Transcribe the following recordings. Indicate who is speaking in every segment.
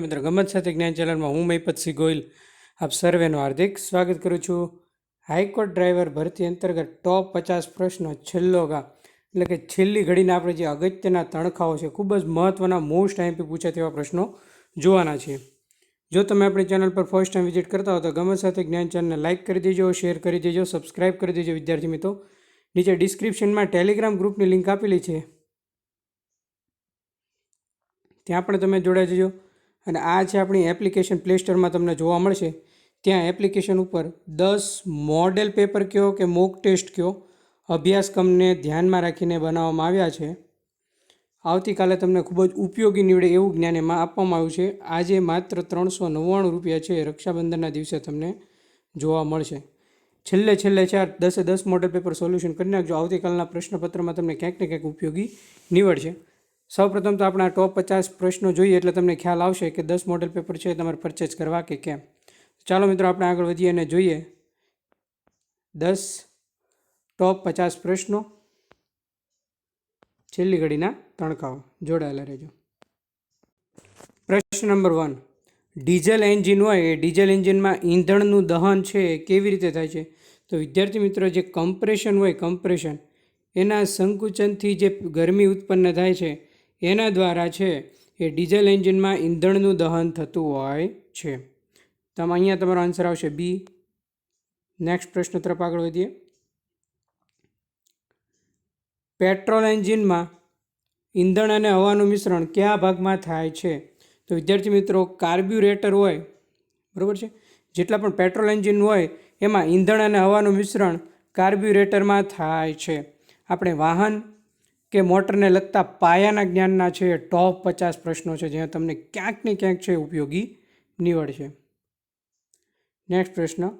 Speaker 1: મિત્ર ગમત સાથે જ્ઞાન ચેનલમાં હું મહિપતસિંહ ગોયલ. આપ સર્વેનું હાર્દિક સ્વાગત કરું છું. હાઈકોર્ટ ડ્રાઈવર ભરતી અંતર્ગત ટોપ પચાસ પ્રશ્નો છેલ્લો ગા. એટલે કે છેલ્લી ઘડીને આપણે જે અગત્યના તણખાઓ છે, ખૂબ જ મહત્ત્વના મોસ્ટ ટાઈમથી પૂછાય તેવા પ્રશ્નો જોવાના છે. જો તમે આપણી ચેનલ પર ફર્સ્ટ ટાઈમ વિઝિટ કરતા હો તો ગમત સાથે જ્ઞાન ચેનલને લાઇક કરી દેજો શેર કરી દેજો સબસ્ક્રાઇબ કરી દેજો વિદ્યાર્થી મિત્રો. નીચે ડિસ્ક્રિપ્શનમાં ટેલિગ્રામ ગ્રુપની લિંક આપેલી છે. ત્યાં પણ તમે જોડાઈ જજો. અને આ છે આપણી એપ્લિકેશન પ્લે સ્ટોરમાં તમને જોવા મળશે, ત્યાં એપ્લિકેશન ઉપર દસ મોડેલ પેપર કયો કે મોક ટેસ્ટ કયો અભ્યાસક્રમને ધ્યાનમાં રાખીને બનાવવામાં આવ્યા છે. આવતીકાલે તમને ખૂબ જ ઉપયોગી નીવડે એવું જ્ઞાન એમાં આપવામાં આવ્યું છે. આજે માત્ર ત્રણસો નવ્વાણું રૂપિયા છે. રક્ષાબંધનના દિવસે તમને જોવા મળશે. છેલ્લે છેલ્લે ચાર દસે દસ મોડેલ પેપર સોલ્યુશન કરી નાખજો. આવતીકાલના પ્રશ્નપત્રમાં તમને ક્યાંક ને ક્યાંક ઉપયોગી નીવડશે. સૌપ્રથમ તો આપણા ટોપ પચાસ પ્રશ્નો જોઈએ એટલે તમને ખ્યાલ આવશે કે દસ મોડેલ પેપર છે તમારે પરચેસ કરવા કે કેમ. ચાલો મિત્રો આપણે આગળ વધીએ અને જોઈએ. દસ ટોપ પચાસ પ્રશ્નો. છેલ્લી ઘડીના તણકાઓ જોડાયેલા રહેજો. પ્રશ્ન નંબર વન. ડીઝલ એન્જિન હોય એ ડીઝલ એન્જિનમાં ઈંધણનું દહન છે એ કેવી રીતે થાય છે? તો વિદ્યાર્થી મિત્રો, જે કમ્પ્રેશન હોય કમ્પ્રેશન એના સંકુચનથી જે ગરમી ઉત્પન્ન થાય છે એના દ્વારા છે એ ડીઝલ એન્જિનમાં ઈંધણનું દહન થતું હોય છે. તો અહીંયા તમારો આન્સર આવશે બી. નેક્સ્ટ પ્રશ્ન તરફ આગળ વધીએ. પેટ્રોલ એન્જિનમાં ઈંધણ અને હવાનું મિશ્રણ કયા ભાગમાં થાય છે? તો વિદ્યાર્થી મિત્રો, કાર્બ્યુરેટર હોય, બરાબર છે? જેટલા પણ પેટ્રોલ એન્જિન હોય, એમાં ઈંધણ અને હવાનું મિશ્રણ કાર્બ્યુરેટરમાં થાય છે. આપણે વાહન કે મોટરને લગતા પાયાના જ્ઞાનના છે ટોપ પચાસ પ્રશ્નો છે જ્યાં તમને ક્યાંક ને ક્યાંક છે ઉપયોગી નીવડશે. નેક્સ્ટ પ્રશ્ન.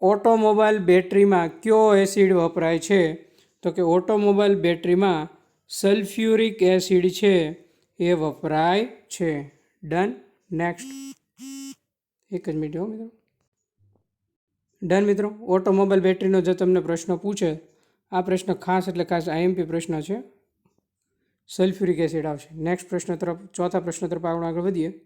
Speaker 1: ઓટોમોબાઈલ બેટરીમાં કયો એસિડ વપરાય છે? તો કે ઓટોમોબાઈલ બેટરીમાં સલ્ફ્યુરિક એસિડ છે એ વપરાય છે. ડન નેક્સ્ટ એક જ મિનિટ હો મિત્રો. ડન મિત્રો, ઓટોમોબાઈલ બેટરીનો જો તમને પ્રશ્ન પૂછે, આ પ્રશ્ન ખાસ એટલે ખાસ આઈએમપી પ્રશ્ન છે. સલ્ફ્યુરિક એસિડ આવશે. નેક્સ્ટ પ્રશ્ન તરફ, ચોથા પ્રશ્ન તરફ આપણે આગળ વધીએ.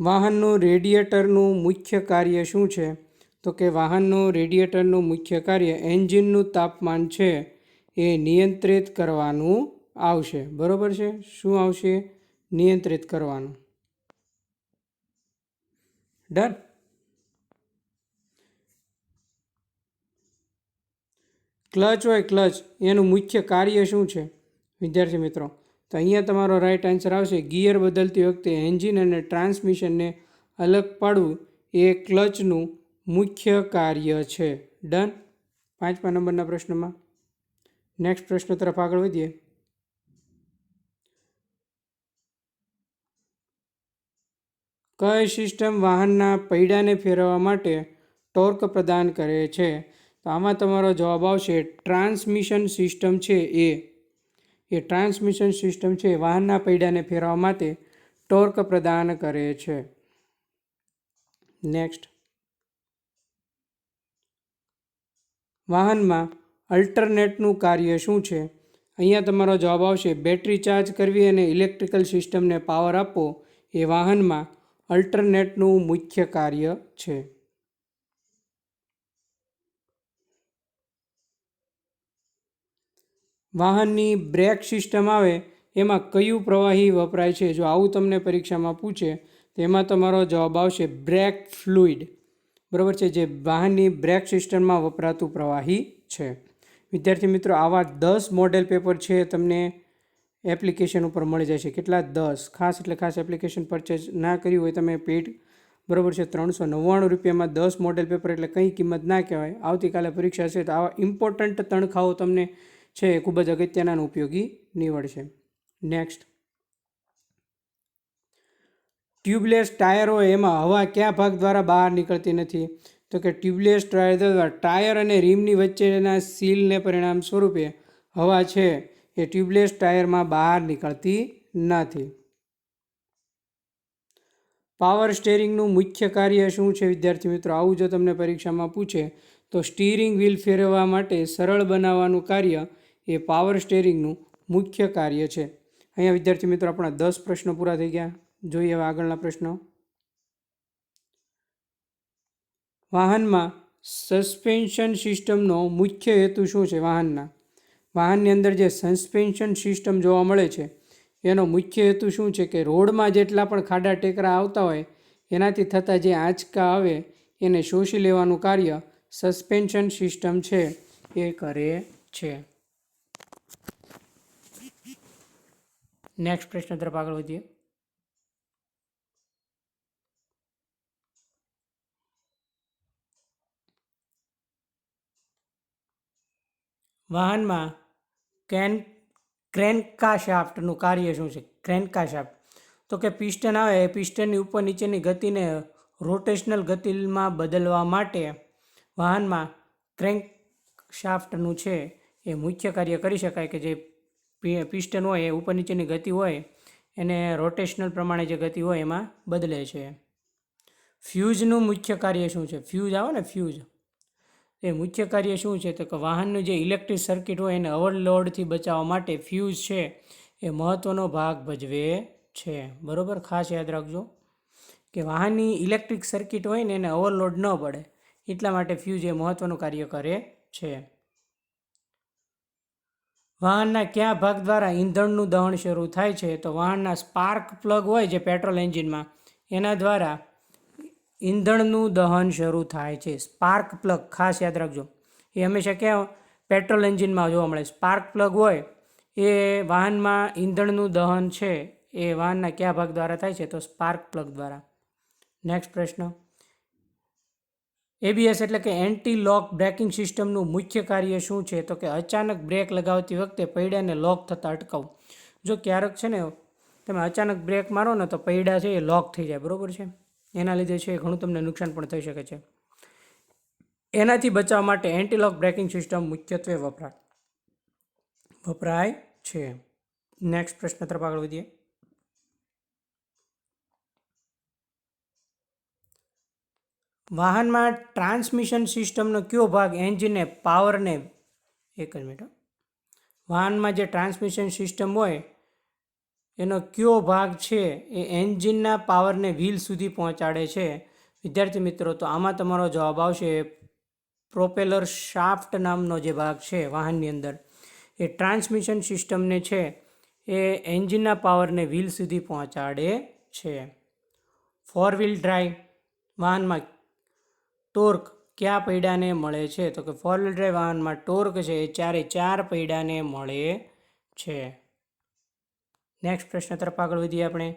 Speaker 1: વાહનનું રેડિયેટરનું મુખ્ય કાર્ય શું છે? તો કે વાહનનું રેડિયેટરનું મુખ્ય કાર્ય એન્જિનનું તાપમાન છે એ નિયંત્રિત કરવાનું આવશે. બરાબર છે? શું આવશે? નિયંત્રિત કરવાનું. ડન ક્લચ હોય ક્લચ એનું મુખ્ય કાર્ય શું છે? વિદ્યાર્થી મિત્રો, તો અહીંયા તમારો રાઈટ આન્સર આવશે. ગિયર બદલતી વખતે એન્જિન અને ટ્રાન્સમિશનને અલગ પાડવું એ ક્લચનું મુખ્ય કાર્ય છે. ડન પાંચમા નંબરના પ્રશ્નમાં. નેક્સ્ટ પ્રશ્ન તરફ આગળ વધીએ. કઈ સિસ્ટમ વાહનના પૈડાને ફેરવવા માટે ટોર્ક પ્રદાન કરે છે? તો આમાં તમારો જવાબ આવશે, ટ્રાન્સમિશન સિસ્ટમ છે એ. એ ટ્રાન્સમિશન સિસ્ટમ છે વાહનના પૈડાને ફેરવવા માટે ટોર્ક પ્રદાન કરે છે. નેક્સ્ટ. વાહનમાં અલ્ટરનેટનું કાર્ય શું છે? અહીંયા તમારો જવાબ આવશે, બેટરી ચાર્જ કરવી અને ઇલેક્ટ્રિકલ સિસ્ટમને પાવર આપવો એ વાહનમાં અલ્ટરનેટનું મુખ્ય કાર્ય છે. વાહનની બ્રેક સિસ્ટમ આવે, એમાં કયું પ્રવાહી વપરાય છે? જો આવું તમને પરીક્ષામાં પૂછે, તો એમાં તમારો જવાબ આવશે બ્રેક ફ્લુઇડ. બરાબર છે? જે વાહનની બ્રેક સિસ્ટમમાં વપરાતું પ્રવાહી છે. વિદ્યાર્થી મિત્રો, આવા દસ મોડેલ પેપર છે, તમને એપ્લિકેશન ઉપર મળી જાય છે. કેટલા? દસ. ખાસ એટલે ખાસ એપ્લિકેશન પરચેઝ ના કર્યું હોય તમે પેડ, બરાબર છે, ત્રણસો નવ્વાણું રૂપિયામાં દસ મોડેલ પેપર એટલે કંઈ કિંમત ના કહેવાય. આવતીકાલે પરીક્ષા છે તો આવા ઇમ્પોર્ટન્ટ તણખાઓ તમને છે એ ખૂબ જ અગત્યના ઉપયોગી નીવડશે. નેક્સ્ટ ટ્યુબલેસ ટાયરો એમાં હવા કયા ભાગ દ્વારા બહાર નીકળતી નથી? તો કે ટ્યુબલેસ ટાયર દ્વારા ટાયર અને રીમની વચ્ચેના સીલને પરિણામ સ્વરૂપે હવા છે એ ટ્યુબલેસ ટાયરમાં બહાર નીકળતી નથી. પાવર સ્ટેરિંગનું મુખ્ય કાર્ય શું છે? વિદ્યાર્થી મિત્રો, આવું જો તમને પરીક્ષામાં પૂછે, તો સ્ટીરિંગ વ્હીલ ફેરવવા માટે સરળ બનાવવાનું કાર્ય એ પાવર સ્ટેરિંગનું મુખ્ય કાર્ય છે. અહીંયા વિદ્યાર્થી મિત્રો, આપણા દસ પ્રશ્નો પૂરા થઈ ગયા. જોઈએ હવે આગળના પ્રશ્નો. વાહનમાં સસ્પેન્શન સિસ્ટમનો મુખ્ય હેતુ શું છે? વાહનના. વાહનની અંદર જે સસ્પેન્શન સિસ્ટમ જોવા મળે છે, એનો મુખ્ય હેતુ શું છે કે રોડમાં જેટલા પણ ખાડા ટેકરા આવતા હોય, એનાથી થતા જે આંચકા આવે, એને શોષી લેવાનું કાર્ય સસ્પેન્શન સિસ્ટમ છે, એ કરે છે. નેક્સ્ટ પ્રશ્ન તરફ આગળ વધીએ. વાહનમાં કેન ક્રેન્કા શાફ્ટનું કાર્ય શું છે? ક્રેન્કા શાફ્ટ તો કે પિસ્ટન આવે, એ પિસ્ટનની ઉપર નીચેની ગતિને રોટેશનલ ગતિમાં બદલવા માટે વાહનમાં ક્રેન્ક શાફ્ટનું છે એ મુખ્ય કાર્ય કરી શકાય કે જે પિસ્ટન હોય, એ ઉપર નીચેની ગતિ હોય, એને રોટેશનલ પ્રમાણે જે ગતિ હોય એમાં બદલે છે. ફ્યુઝનું મુખ્ય કાર્ય શું છે? ફ્યુઝ આવે ને ફ્યુઝ? એ મુખ્ય કાર્ય શું છે? તો કે વાહનનું જે ઇલેક્ટ્રિક સર્કિટ હોય એને ઓવરલોડથી બચાવવા માટે ફ્યુઝ છે. એ મહત્ત્વનો ભાગ ભજવે છે. બરોબર? ખાસ યાદ રાખજો કે વાહનની ઇલેક્ટ્રિક સર્કિટ હોય ને એને ઓવરલોડ ન પડે. એટલા માટે ફ્યુઝ એ મહત્ત્વનું કાર્ય કરે છે. વાહનના કયા ભાગ દ્વારા ઈંધણનું દહન શરૂ થાય છે? તો વાહનના સ્પાર્ક પ્લગ હોય જે પેટ્રોલ એન્જિનમાં, એના દ્વારા ઈંધણનું દહન શરૂ થાય છે. સ્પાર્ક પ્લગ, ખાસ યાદ રાખજો. એ હંમેશા ક્યાં પેટ્રોલ એન્જિનમાં જોવા મળે. સ્પાર્ક પ્લગ હોય, એ વાહનમાં ઈંધણનું દહન છે, એ વાહનના કયા ભાગ દ્વારા થાય છે? તો સ્પાર્ક પ્લગ દ્વારા. નેક્સ્ટ પ્રશ્ન. એબીએસ એટલે કે એન્ટી લોક બ્રેકિંગ સિસ્ટમનું મુખ્ય કાર્ય શું છે? તો કે અચાનક બ્રેક લગાવતી વખતે પૈડાને લોક થતાં અટકાવવું જો ક્યારેક છે ને, તમે અચાનક બ્રેક મારો ને તો પૈડા છે એ લોક થઈ જાય. બરોબર છે? એના લીધે છે ઘણું તમને નુકસાન પણ થઈ શકે છે. એનાથી બચાવવા માટે એન્ટીલોક બ્રેકિંગ સિસ્ટમ મુખ્યત્વે વપરાય. વપરાય છે. નેક્સ્ટ પ્રશ્ન તરફ આગળ વધીએ. વાહનમાં ટ્રાન્સમિશન સિસ્ટમનો કયો ભાગ એન્જિનને પાવરને એક જ મિનિટ વાહનમાં જે ટ્રાન્સમિશન સિસ્ટમ હોય એનો કયો ભાગ છે એ એન્જિનના પાવરને વ્હીલ સુધી પહોંચાડે છે? વિદ્યાર્થી મિત્રો, તો આમાં તમારો જવાબ આવશે પ્રોપેલર શાફ્ટ નામનો જે ભાગ છે વાહનની અંદર. એ ટ્રાન્સમિશન સિસ્ટમને છે એ એન્જિનના પાવરને વ્હીલ સુધી પહોંચાડે છે. ફોર વ્હીલ ડ્રાઈવ વાહનમાં ટોર્ક કયા પૈડાને મળે છે? તો કે ફોર વ્હીલ ડ્રાઈવ વાહનમાં ટોર્ક છે એ ચારે ચાર પૈડાને મળે છે. નેક્સ્ટ પ્રશ્ન તરફ આગળ વધીએ આપણે.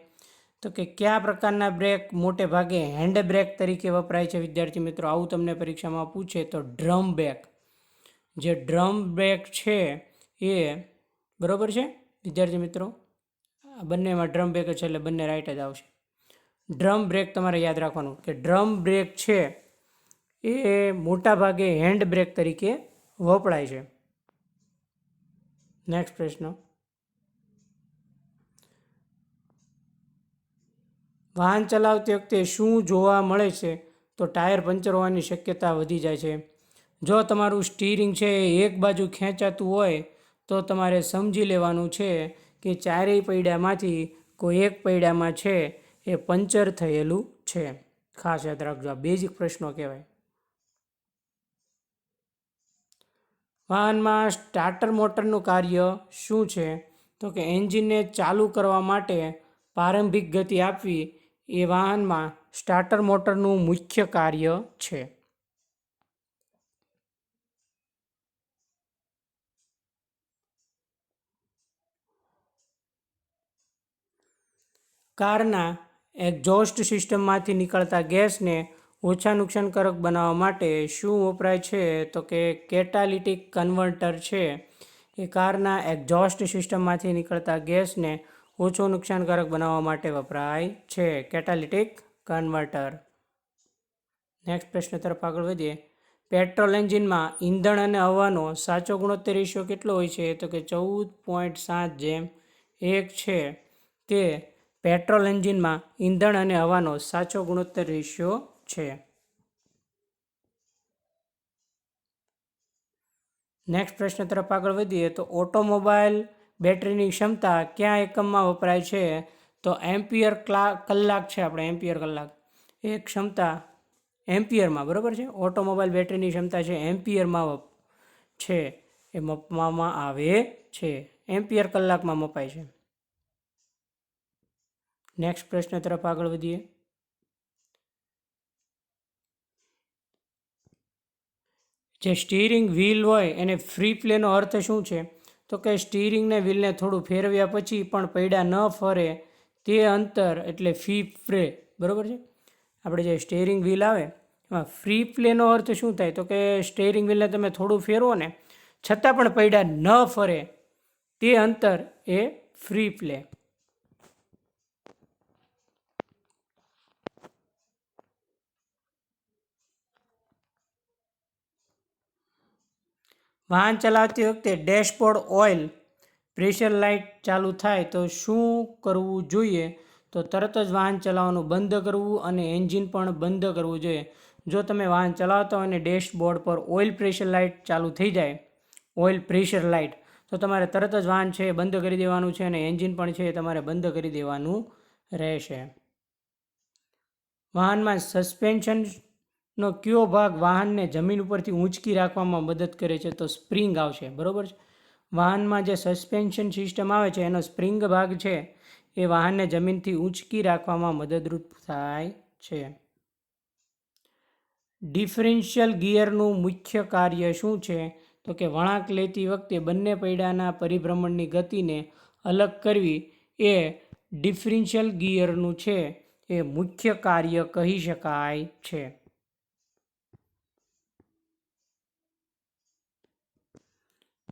Speaker 1: તો કે કયા પ્રકારના બ્રેક મોટે ભાગે હેન્ડ બ્રેક તરીકે વપરાય છે? વિદ્યાર્થી મિત્રો, આવું તમને પરીક્ષામાં પૂછે તો ડ્રમ બ્રેક. જે ડ્રમ બ્રેક છે એ બરાબર છે? વિદ્યાર્થી મિત્રો, આ બંનેમાં ડ્રમ બ્રેક છે એટલે બંને રાઈટ જ આવશે. ડ્રમ બ્રેક તમારે યાદ રાખવાનું કે ડ્રમ બ્રેક છે એ મોટા ભાગે હેન્ડ બ્રેક તરીકે વપરાય છે. નેક્સ્ટ પ્રશ્ન. વાહન ચલાવતી વખતે શું જોવા મળે છે, તો ટાયર પંચર હોવાની શક્યતા વધી જાય છે. જો તમારું સ્ટીરિંગ છે એ એક બાજુ ખેંચાતું હોય, તો તમારે સમજી લેવાનું છે કે ચારેય પૈડામાંથી કોઈ એક પૈડામાં છે એ પંચર થયેલું છે. ખાસ યાદ રાખજો, આ બેઝિક પ્રશ્નો કહેવાય. વાહનમાં સ્ટાર્ટર મોટરનું કાર્ય શું છે, તો કે એન્જિનને ચાલુ કરવા માટે પ્રારંભિક ગતિ આપવી એ વાહનમાં સ્ટાર્ટર મોટરનું મુખ્ય કાર્ય છે. કારના એક્ઝોસ્ટ સિસ્ટમમાંથી નીકળતા ગેસને ઓછા નુકસાનકારક બનાવવા માટે શું વપરાય છે? તો કે કેટાલિટિક કન્વર્ટર છે. એ કારના એક્ઝોસ્ટ સિસ્ટમમાંથી નીકળતા ગેસને ઓછો નુકસાનકારક બનાવવા માટે વપરાય છે. કેટાલિટિક કન્વર્ટર નેક્સ્ટ પ્રશ્ન તરફ આગળ વધીએ. પેટ્રોલ એન્જિનમાં ઈંધણ અને હવાનો સાચો ગુણોત્તર રેશિયો કેટલો હોય છે? તો કે ચૌદ પોઈન્ટ સાત જેમ એક છે. તે પેટ્રોલ એન્જિનમાં ઈંધણ અને હવાનો સાચો ગુણોત્તર રેશિયો છે. નેક્સ્ટ પ્રશ્ન તરફ આગળ વધીએ તો ઓટોમોબાઈલ બેટરીની ક્ષમતા કયા એકમમાં વપરાય છે? તો એમ્પિયર ક્લા, કલાક છે આપણે, એમ્પિયર કલાક. એ ક્ષમતા એમ્પિયરમાં, બરાબર છે? ઓટોમોબાઈલ બેટરીની ક્ષમતા છે એમ્પિયરમાં છે. એ મપવામાં આવે છે. એમ્પિયર કલાકમાં મપાય છે. નેક્સ્ટ પ્રશ્ન તરફ આગળ વધીએ. જે સ્ટીરિંગ વ્હીલ હોય, એને ફ્રી પ્લેનો અર્થ શું છે? તો કે સ્ટીરિંગને વ્હીલને થોડું ફેરવ્યા પછી પણ પૈડા ન ફરે તે અંતર એટલે ફી ફ્રે બરાબર છે? આપણે જે સ્ટેરિંગ વ્હીલ આવે, એમાં ફ્રી પ્લેનો અર્થ શું થાય? તો કે સ્ટેરિંગ વ્હીલને તમે થોડું ફેરવો ને, છતાં પણ પૈડા ન ફરે તે અંતર એ ફ્રી પ્લે વાહન ચલાવતી વખતે ડેશબોર્ડ ઓઇલ પ્રેશર લાઇટ ચાલુ થાય તો શું કરવું જોઈએ? તો તરત જ વાહન ચલાવવાનું બંધ કરવું અને એન્જિન પણ બંધ કરવું જોઈએ. જો તમે વાહન ચલાવતા હોય અને ડેશબોર્ડ પર ઓઇલ પ્રેશર લાઇટ ચાલુ થઈ જાય, ઓઇલ પ્રેશર લાઇટ, તો તમારે તરત જ વાહન છે એ બંધ કરી દેવાનું છે અને એન્જિન પણ છે એ તમારે બંધ કરી દેવાનું રહેશે. વાહનમાં સસ્પેન્શનનો કયો ભાગ વાહનને જમીન ઉપરથી ઊંચકી રાખવામાં મદદ કરે છે તો સ્પ્રિંગ આવશે, બરાબર છે? વાહનમાં જે સસ્પેન્શન સિસ્ટમ આવે છે, એનો સ્પ્રિંગ ભાગ છે, એ વાહનને જમીનથી ઊંચકી રાખવામાં મદદરૂપ થાય છે. ડિફરન્શિયલ ગિયરનું મુખ્ય કાર્ય શું છે? તો કે વળાંક લેતી વખતે બંને પૈડાના પરિભ્રમણની ગતિને અલગ કરવી એ ડિફરન્શિયલ ગિયરનું છે, એ મુખ્ય કાર્ય કહી શકાય છે.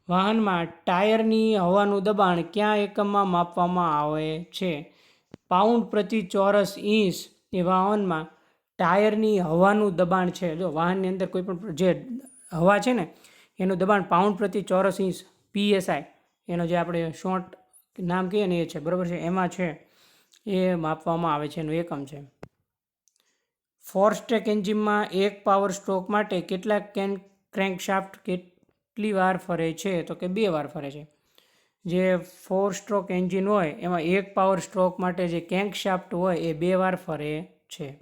Speaker 1: વાહનમાં ટાયરની હવાનું દબાણ કયા એકમમાં માપવામાં આવે છે? પાઉન્ડ પ્રતિ ચોરસ ઇંચ એ વાહનમાં ટાયરની હવાનું દબાણ છે. જો વાહનની અંદર કોઈ પણ જે હવા છે ને, એનું દબાણ પાઉન્ડ પ્રતિ ચોરસ ઇંચ પીએસઆઈ, એનો જે આપણે શોર્ટ નામ કહીએ ને એ છે, બરાબર છે? એમાં છે, એ માપવામાં આવે છે, એનું એકમ છે. ફોર સ્ટ્રેક એન્જિનમાં એક પાવર સ્ટ્રોક માટે કેટલા કેન, ક્રેન્કશાફ્ટ કેટલી વાર ફરે છે તો કે બે વાર ફરે છે. જે ફોર સ્ટ્રોક એન્જિન હોય, એમાં એક પાવર સ્ટ્રોક માટે જે કેન્ક શાફ્ટ હોય, એ બે વાર ફરે છે.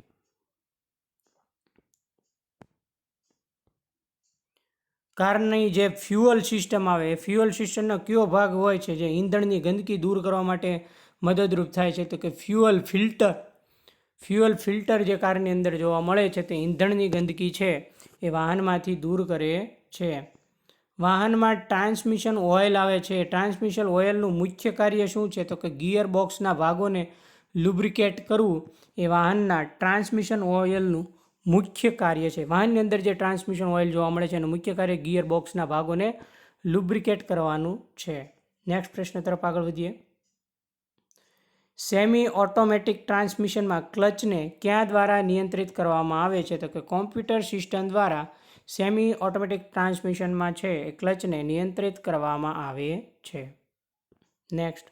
Speaker 1: કારની જે ફ્યુઅલ સિસ્ટમ આવે, એ ફ્યુઅલ સિસ્ટમનો કયો ભાગ હોય છે, જે ઈંધણની ગંદકી દૂર કરવા માટે મદદરૂપ થાય છે, તો કે ફ્યુઅલ ફિલ્ટર ફ્યુઅલ ફિલ્ટર જે કારની અંદર જોવા મળે છે, તે ઈંધણની ગંદકી છે, એ વાહનમાંથી દૂર કરે છે. વાહનમાં ટ્રાન્સમિશન ઓઇલ આવે છે. ટ્રાન્સમિશન ઓઇલનું મુખ્ય કાર્ય શું છે? તો કે ગિયર બોક્સના ભાગોને લુબ્રિકેટ કરવું એ વાહનના ટ્રાન્સમિશન ઓઇલનું મુખ્ય કાર્ય છે. વાહનની અંદર જે ટ્રાન્સમિશન ઓઇલ જોવા મળે છે, એનું મુખ્ય કાર્ય ગિયર બોક્સના ભાગોને લુબ્રિકેટ કરવાનું છે. નેક્સ્ટ પ્રશ્ન તરફ આગળ વધીએ. સેમી ઓટોમેટિક ટ્રાન્સમિશનમાં ક્લચને ક્યાં દ્વારા નિયંત્રિત કરવામાં આવે છે? તો કે કોમ્પ્યુટર સિસ્ટમ દ્વારા સેમી ઓટોમેટિક ટ્રાન્સમિશનમાં છે એ ક્લચને નિયંત્રિત કરવામાં આવે છે. નેક્સ્ટ.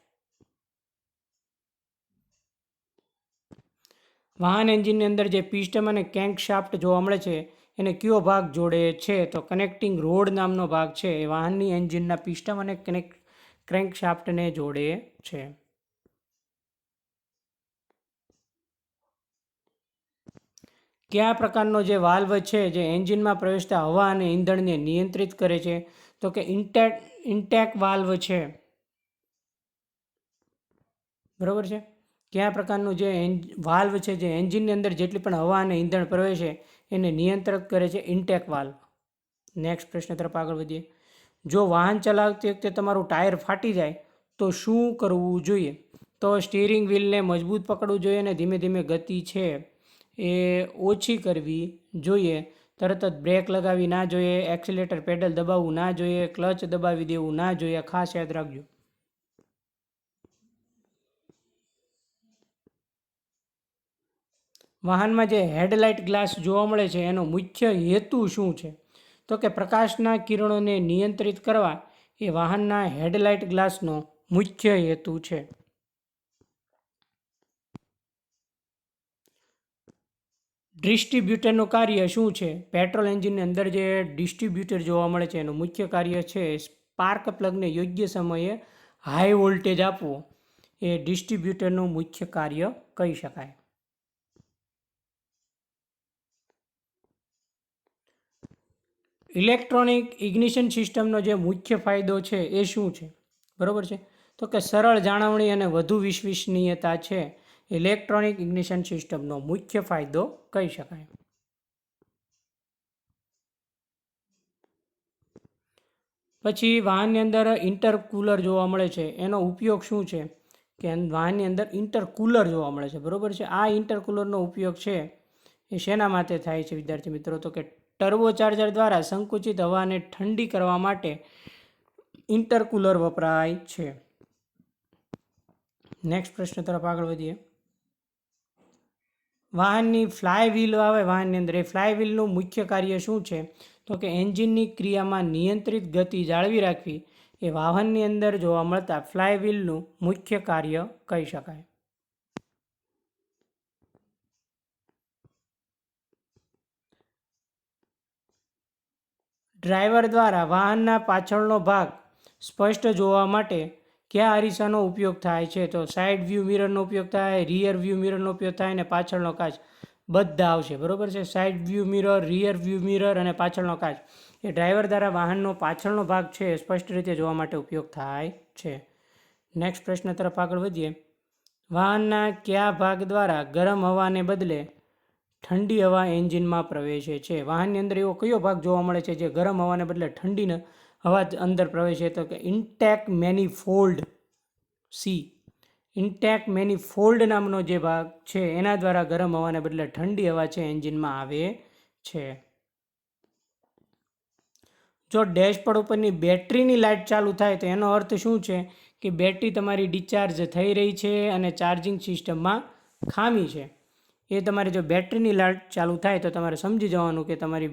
Speaker 1: વાહન એન્જિનની અંદર જે પિસ્ટમ અને કેન્ક શાફ્ટ જોવા મળે છે, એને કયો ભાગ જોડે છે? તો કનેક્ટિંગ રોડ નામનો ભાગ છે. એ વાહનની એન્જિનના પિસ્ટમ અને કનેક્ટ ક્રેન્ક શાફ્ટને જોડે છે. કયા પ્રકારનો જે વાલ્વ છે, જે એન્જિનમાં પ્રવેશતા હવા અને ઈંધણને નિયંત્રિત કરે છે, તો કે ઇન્ટેક ઇન્ટેક વાલ્વ છે. બરાબર છે? કયા પ્રકારનું જે વાલ્વ છે, જે એન્જિનની અંદર જેટલી પણ હવા અને ઈંધણ પ્રવેશે, એને નિયંત્રિત કરે છે ઇન્ટેક વાલ્વ નેક્સ્ટ પ્રશ્ન તરફ આગળ વધીએ. જો વાહન ચલાવતી વખતે તમારું ટાયર ફાટી જાય, તો શું કરવું જોઈએ? તો સ્ટીરિંગ વ્હીલને મજબૂત પકડવું જોઈએ અને ધીમે ધીમે ગતિ છે. એ ઓછી કરવી જોઈએ. તરત જ બ્રેક લગાવી ના જોઈએ, એક્સિલેટર પેડલ દબાવવું ના જોઈએ, ક્લચ દબાવી દેવું ના જોઈએ ખાસ યાદ રાખજો. વાહનમાં જે હેડલાઇટ ગ્લાસ જોવા મળે છે, એનો મુખ્ય હેતુ શું છે? તો કે પ્રકાશના કિરણોને નિયંત્રિત કરવા એ વાહનના હેડલાઇટ ગ્લાસનો મુખ્ય હેતુ છે. ડિસ્ટ્રીબ્યુટરનું કાર્ય શું છે? પેટ્રોલ એન્જિનની અંદર જે ડિસ્ટ્રીબ્યુટર જોવા મળે છે, એનું મુખ્ય કાર્ય છે સ્પાર્ક પ્લગને યોગ્ય સમયે હાઈ વોલ્ટેજ આપવો. એ ડિસ્ટ્રીબ્યુટરનું મુખ્ય કાર્ય કહી શકાય. ઇલેક્ટ્રોનિક ઇગ્નિશન સિસ્ટમનો જે મુખ્ય ફાયદો છે એ શું છે? બરાબર છે? તો કે સરળ જાળવણી અને વધુ વિશ્વસનીયતા છે. ઇલેક્ટ્રોનિક ઇગ્નિશન સિસ્ટમનો મુખ્ય ફાયદો કહી શકાય. પછી વાહનની અંદર ઇન્ટરકુલર જોવા મળે છે. એનો ઉપયોગ શું છે? કે વાહનની અંદર ઇન્ટરકુલર જોવા મળે છે. બરાબર છે? આ ઇન્ટરકુલરનો ઉપયોગ છે એ શેના માટે થાય છે વિદ્યાર્થી મિત્રો? તો કે ટર્બોચાર્જર દ્વારા સંકુચિત હવાને ઠંડી કરવા માટે ઇન્ટરકુલર વપરાય છે. નેક્સ્ટ પ્રશ્ન તરફ આગળ વધીએ. વાહનની ફ્લાય વ્હીલ આવે, વાહનની અંદર. એ ફ્લાય વ્હીલનું મુખ્ય કાર્ય શું છે? તો કે એન્જિનની ક્રિયામાં નિયંત્રિત ગતિ જાળવી રાખવી. એ વાહનની અંદર જોવા મળતા ફ્લાય વ્હીલનું મુખ્ય કાર્ય કહી શકાય. ડ્રાઈવર દ્વારા વાહનના પાછળનો ભાગ સ્પષ્ટ જોવા માટે કયા અરીસાનો ઉપયોગ થાય છે? તો સાઈડ વ્યૂ મિરરનો ઉપયોગ થાય રિયર વ્યૂ મિરરનો ઉપયોગ થાય અને પાછળનો કાચ. બધા આવશે, બરોબર છે? Side view mirror rear view mirror અને પાછળનો કાચ. એ ડ્રાઈવર દ્વારા વાહનનો પાછળનો ભાગ છે સ્પષ્ટ રીતે જોવા માટે ઉપયોગ થાય છે. નેક્સ્ટ પ્રશ્ન તરફ આગળ વધીએ. વાહનના કયા ભાગ દ્વારા ગરમ હવાને બદલે ઠંડી હવા એન્જિનમાં પ્રવેશે છે? વાહનની અંદર એવો કયો ભાગ જોવા મળે છે જે ગરમ હવાને બદલે ઠંડીને હવા જ અંદર પ્રવેશે તો કે ઇન્ટેક મેનીફોલ્ડ સી ઇન્ટેક મેનીફોલ્ડ નામનો જે ભાગ છે, એના દ્વારા ગરમ હવાને બદલે ઠંડી હવા છે, એન્જિનમાં આવે છે. જો ડેશબોર્ડ ઉપરની બેટરીની લાઇટ ચાલુ થાય તો એનો અર્થ શું છે કે બેટરી તમારી ડિસ્ચાર્જ થઈ રહી છે અને ચાર્જિંગ સિસ્ટમમાં ખામી છે. એ તમારે જો બેટરીની લાઇટ ચાલુ થાય તો તમારે સમજી જવાનું કે તમારી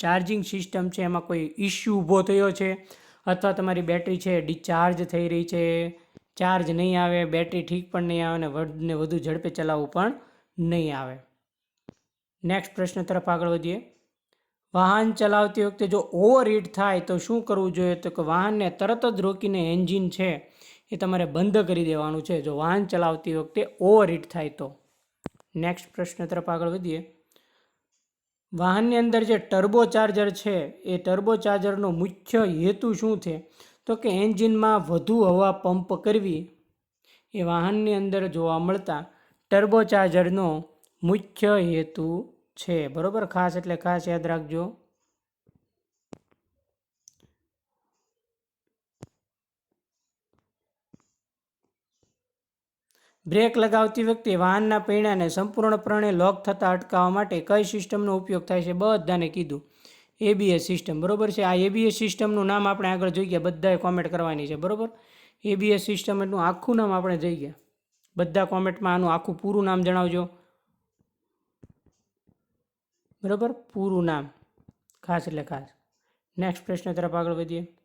Speaker 1: ચાર્જિંગ સિસ્ટમ છે, એમાં કોઈ ઇસ્યુ ઊભો થયો છે? અથવા તમારી બેટરી છે, ડિસ્ચાર્જ થઈ રહી છે, ચાર્જ નહીં આવે, બેટરી ઠીક પણ નહીં આવે અને વધને વધુ ઝડપે ચલાવવું પણ નહીં આવે? નેક્સ્ટ પ્રશ્ન તરફ આગળ વધીએ. વાહન ચલાવતી વખતે જો ઓવરહીટ થાય, તો શું કરવું જોઈએ? તો કે વાહનને તરત જ રોકીને એન્જિન છે, એ તમારે બંધ કરી દેવાનું છે. જો વાહન ચલાવતી વખતે ઓવરહીટ થાય તો. નેક્સ્ટ પ્રશ્ન તરફ આગળ વધીએ. વાહનની અંદર જે ટર્બો ચાર્જર છે, એ ટર્બો ચાર્જરનો મુખ્ય હેતુ શું છે? તો કે એન્જિનમાં વધુ હવા પંપ કરવી. એ વાહનની અંદર જોવા મળતા ટર્બો ચાર્જરનો મુખ્ય હેતુ છે. બરાબર? ખાસ એટલે ખાસ યાદ રાખજો. બ્રેક લગાવતી વખતે વાહનના પૈડાને સંપૂર્ણપણે લોક થતાં અટકાવવા માટે કઈ સિસ્ટમનો ઉપયોગ થાય છે બધાને કીધું. એબીએસ સિસ્ટમ, બરોબર છે? આ એબીએસ સિસ્ટમનું નામ આપણે આગળ જોઈ ગયા, બધાએ કોમેન્ટ કરવાની છે, બરાબર? એબીએસ સિસ્ટમ એટલું આખું નામ આપણે જોઈ ગયા. બધા કોમેન્ટમાં આનું આખું પૂરું નામ જણાવજો. બરાબર? પૂરું નામ. ખાસ એટલે ખાસ. નેક્સ્ટ પ્રશ્ન તરફ આગળ વધીએ.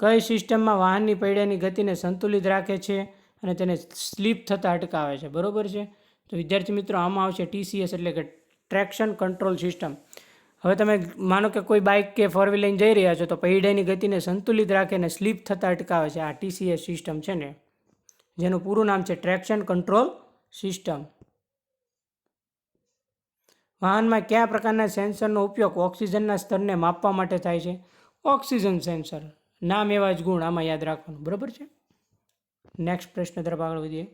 Speaker 1: કઈ સિસ્ટમમાં વાહનની પૈડાની ગતિને સંતુલિત રાખે છે? અને તેને સ્લીપ થતાં અટકાવે છે. બરોબર છે? તો વિદ્યાર્થી મિત્રો, આમાં આવશે ટીસીએસ એટલે કે ટ્રેક્શન કંટ્રોલ સિસ્ટમ હવે તમે માનો કે કોઈ બાઇક કે ફોર વ્હીલ લઈને જઈ રહ્યા છો, તો પૈડાની ગતિને સંતુલિત રાખે અને સ્લીપ થતાં અટકાવે છે. આ ટીસીએસ સિસ્ટમ છે ને, જેનું પૂરું નામ છે ટ્રેક્શન કંટ્રોલ સિસ્ટમ વાહનમાં કયા પ્રકારના સેન્સરનો ઉપયોગ ઓક્સિજનના સ્તરને માપવા માટે થાય છે? Oxygen sensor. નામ એવા જ ગુણ આમાં યાદ રાખવાનું. બરાબર છે? નેક્સ્ટ પ્રશ્ન તરફ આગળ વધીએ.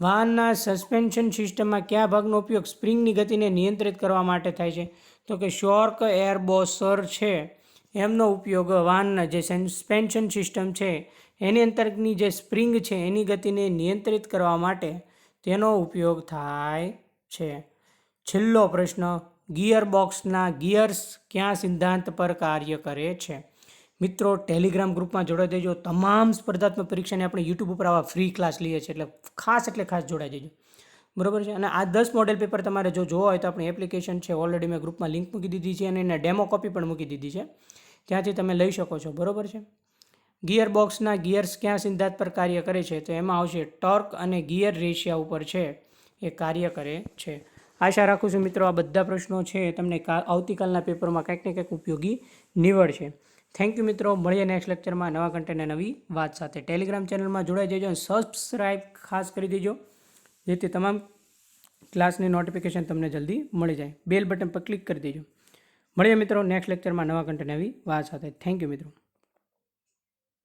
Speaker 1: વાહનના સસ્પેન્શન સિસ્ટમમાં કયા ભાગનો ઉપયોગ સ્પ્રિંગની ગતિને નિયંત્રિત કરવા માટે થાય છે? તો કે શોર્ક એરબોસર છે. એમનો ઉપયોગ વાહનના જે સસ્પેન્શન સિસ્ટમ છે, એની અંતર્ગતની જે સ્પ્રિંગ છે, એની ગતિને નિયંત્રિત કરવા માટે તેનો ઉપયોગ થાય છે. છેલ્લો પ્રશ્ન ગિયર બોક્સના ગિયર્સ ક્યાં સિદ્ધાંત પર કાર્ય કરે છે? મિત્રો ટેલિગ્રામ ગ્રુપમાં જોડાઈ દેજો તમામ સ્પર્ધાત્મક પરીક્ષાને આપણે યુટ્યુબ ઉપર આવા ફ્રી ક્લાસ લઈએ છીએ એટલે ખાસ એટલે ખાસ જોડાઈ દેજો બરોબર છે? અને આ દસ મોડેલ પેપર તમારે જો જોવા હોય તો આપણી એપ્લિકેશન છે ઓલરેડી મેં ગ્રુપમાં લિંક મૂકી દીધી છે અને એને ડેમો કોપી પણ મૂકી દીધી છે. ત્યાંથી તમે લઈ શકો છો. બરોબર છે? ગિયર બોક્સના ગિયર્સ ક્યાં સિદ્ધાંત પર કાર્ય કરે છે? તો એમાં આવશે ટોર્ક અને ગિયર રેશિયા ઉપર છે, એ કાર્ય કરે છે. આશા રાખું છું મિત્રો, આ બધા પ્રશ્નો છે તમને આવતીકાલના પેપરમાં કંઈક ને કંઈક ઉપયોગી નીવડશે. થેન્ક યુ મિત્રો. મળીએ નેક્સ્ટ લેક્ચરમાં નવા કન્ટેન્ટ નવી વાત સાથે. ટેલિગ્રામ ચેનલમાં જોડાઈ જજો અને સબસ્ક્રાઈબ ખાસ કરી દેજો, જેથી તમામ ક્લાસની નોટિફિકેશન તમને જલ્દી મળી જાય. બેલ બટન પર ક્લિક કરી દેજો. મળીએ મિત્રો નેક્સ્ટ લેક્ચરમાં નવા કન્ટેન્ટ નવી વાત સાથે. થેન્ક યુ મિત્રો.